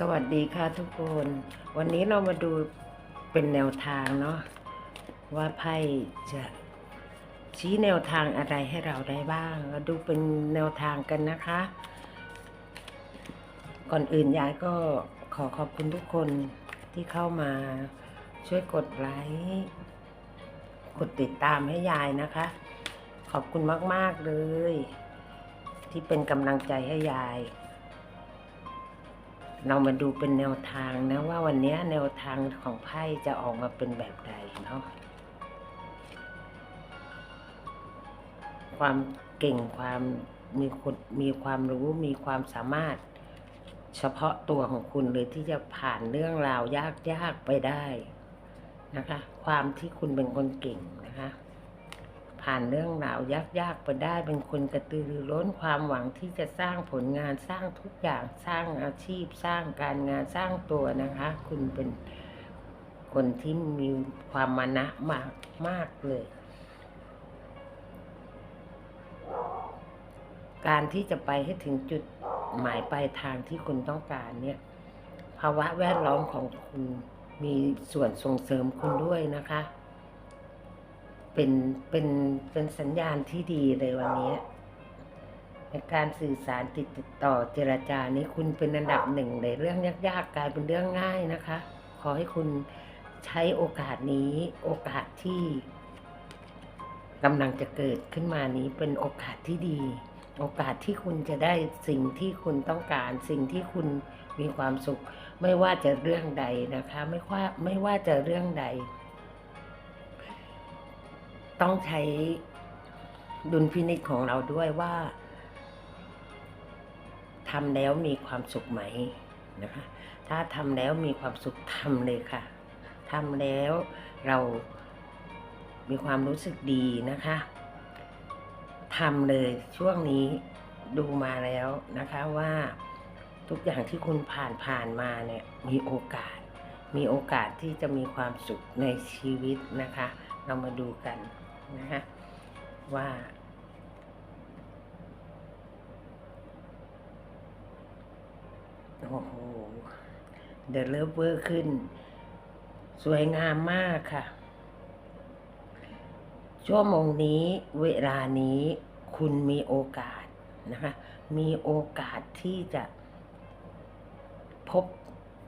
สวัสดีค่ะทุกคน วันนี้เรามาดูเป็นแนวทางเนาะว่าไพ่จะชี้แนวทางอะไรให้เราได้บ้างเราดูเป็นแนวทางกันนะคะ ก่อนอื่นยายก็ขอขอบคุณทุกคนที่เข้ามาช่วยกดไลค์กดติดตามให้ยายนะคะ ขอบคุณมาก ๆ เลย ที่เป็นกำลังใจให้ยาย เรามาดูเป็นแนวทางนะว่าวันนี้แนวทางของไพ่จะออกมาเป็นแบบใดเนาะความเก่งความมีคนมีความรู้มีความสามารถ เฉพาะตัวของคุณเลยที่จะผ่านเรื่องราวยากๆไปได้นะคะ ความที่คุณเป็นคนเก่งนะคะ ผ่านเรื่องราวยากๆไปได้เป็นคนกระตือรือร้นความหวังที่จะสร้างผลงานสร้างทุกอย่างสร้างอาชีพ สร้างการงานสร้างตัวนะคะ คุณเป็นคนที่มีความมานะมากมากเลย การที่จะไปให้ถึงจุดหมายปลายทางที่คุณต้องการเนี่ย ภาวะแวดล้อมของคุณมีส่วนส่งเสริมคุณด้วยนะคะ เป็นเป็นเป็นสัญญาณที่ดีเลยวันนี้ในการสื่อสารติดติดต่อเจรจานี้คุณเป็นอันดับหนึ่งเลยเรื่องยากๆกลายเป็นเรื่องง่ายนะคะ ขอให้คุณใช้โอกาสนี้ โอกาสที่กำลังจะเกิดขึ้นมานี้เป็นโอกาสที่ดี โอกาสที่คุณจะได้สิ่งที่คุณต้องการ สิ่งที่คุณมีความสุข ไม่ว่าจะเรื่องใดนะคะ ไม่ว่าไม่ว่าจะเรื่องใด ต้องใช้ดุลพินิจของเราด้วยว่าทำแล้วมีความสุขไหมนะคะ ถ้าทำแล้วมีความสุขทำเลยค่ะทำแล้วเรามีความรู้สึกดีนะคะทำเลยช่วงนี้ดูมาแล้วนะคะว่าทุกอย่างที่คุณผ่านผ่านมาเนี่ยมีโอกาส มีโอกาสที่จะมีความสุขในชีวิตนะคะ เรามาดูกัน นะคะว่า โอ้โห เด e เลิฟเวอร์ขึ้น สวยงามมากค่ะ ชั่วโมงนี้เวลานี้คุณมีโอกาสนะคะ มีโอกาสที่จะพบ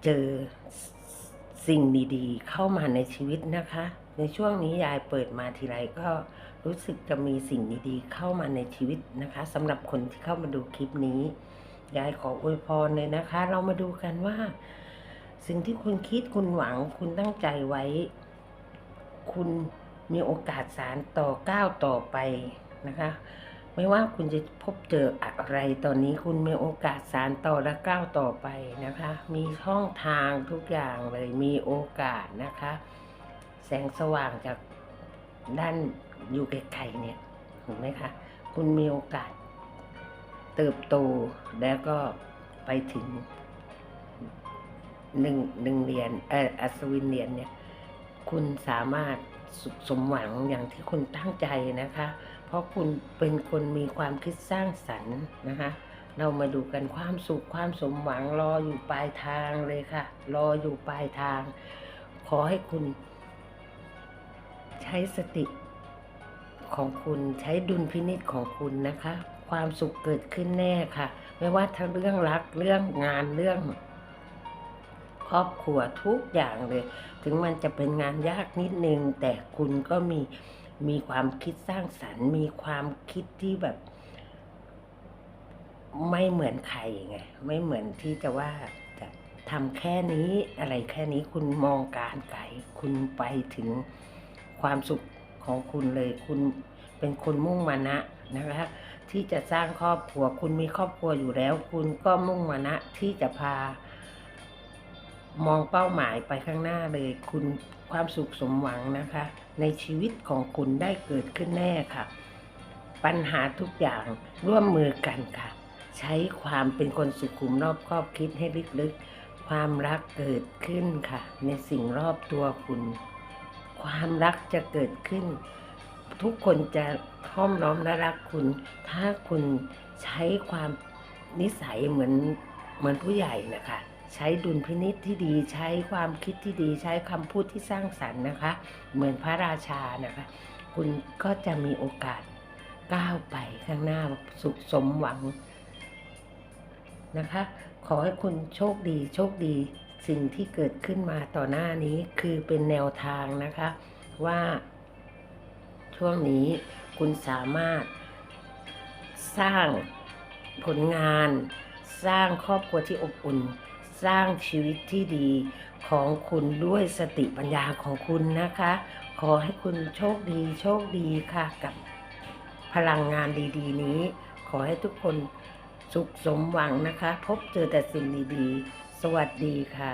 เจอสิ่งดีๆ เข้ามาในชีวิตนะคะ ในช่วงนี้ยายเปิดมาทีไรก็รู้สึกจะมีสิ่งดีๆ เข้ามาในชีวิตนะคะสำหรับคนที่เข้ามาดูคลิปนี้ ยายขออวยพรเลยนะคะ เรามาดูกันว่า สิ่งที่คุณคิดคุณหวัง คุณตั้งใจไว้ คุณมีโอกาสสารต่อก้าวต่อไปนะคะ ไม่ว่าคุณจะพบเจออะไรตอนนี้คุณมีโอกาสสารต่อและก้าวต่อไปนะคะ มีช่องทางทุกอย่างเลยมีโอกาสนะคะ แสงสว่างจากด้านอยู่ไกลๆเนี่ยเห็นไหมคะ คุณมีโอกาส เติบโตแล้วก็ไปถึงหนึ่งหนึ่งเหรียญเอออัศวินเหรียญเนี่ย คุณสามารถสุขสมหวังอย่างที่คุณตั้งใจนะคะ เพราะคุณเป็นคนมีความคิดสร้างสรรค์นะคะ เรามาดูกันความสุขความสมหวังรออยู่ปลายทางเลยค่ะ รออยู่ปลายทาง ขอให้คุณ ใช้สติของคุณใช้ดุลพินิจของคุณนะคะ ความสุขเกิดขึ้นแน่ค่ะ ไม่ว่าทั้งเรื่องรักเรื่องงานเรื่องครอบครัวทุกอย่างเลย ถึงมันจะเป็นงานยากนิดนึง แต่คุณก็มีมีความคิดสร้างสรรค์ มีความคิดที่แบบ ไม่เหมือนใครไงไม่เหมือนที่จะว่าจะทำแค่นี้อะไรแค่นี้คุณมองการไกลคุณไปถึง ความสุขของคุณเลยคุณเป็นคนมุ่งมานะนะคะที่จะสร้างครอบครัวคุณมีครอบครัวอยู่แล้ว คุณก็มุ่งมานะที่จะพามองเป้าหมายไปข้างหน้าเลย คุณความสุขสมหวังนะคะ ในชีวิตของคุณได้เกิดขึ้นแน่ค่ะ ปัญหาทุกอย่างร่วมมือกันค่ะ ใช้ความเป็นคนสุขุมรอบครอบคิดให้ลึกๆ ความรักเกิดขึ้นค่ะ ในสิ่งรอบตัวคุณ ความรักจะเกิดขึ้น ทุกคนจะห้อมล้อมและรักคุณ ถ้าคุณใช้ความนิสัยเหมือนเหมือนผู้ใหญ่นะคะใช้ดุลพินิษที่ดีใช้ความคิดที่ดีใช้คำพูดที่สร้างสรรค์นะคะ เหมือนพระราชานะคะ คุณก็จะมีโอกาสก้าวไปข้างหน้าสุขสมหวังนะคะ ขอให้คุณโชคดีโชคดี สิ่งที่เกิดขึ้นมาต่อหน้านี้คือเป็นแนวทางนะคะ ว่าช่วงนี้คุณสามารถ สร้างผลงาน สร้างครอบครัวที่อบอุ่น สร้างชีวิตที่ดีของคุณด้วยสติปัญญาของคุณนะคะ ขอให้คุณโชคดีโชคดีค่ะกับพลังงานดีๆ นี้ ขอให้ทุกคนสุขสมหวังนะคะ พบเจอแต่สิ่งดีๆ วัสดีค่ะ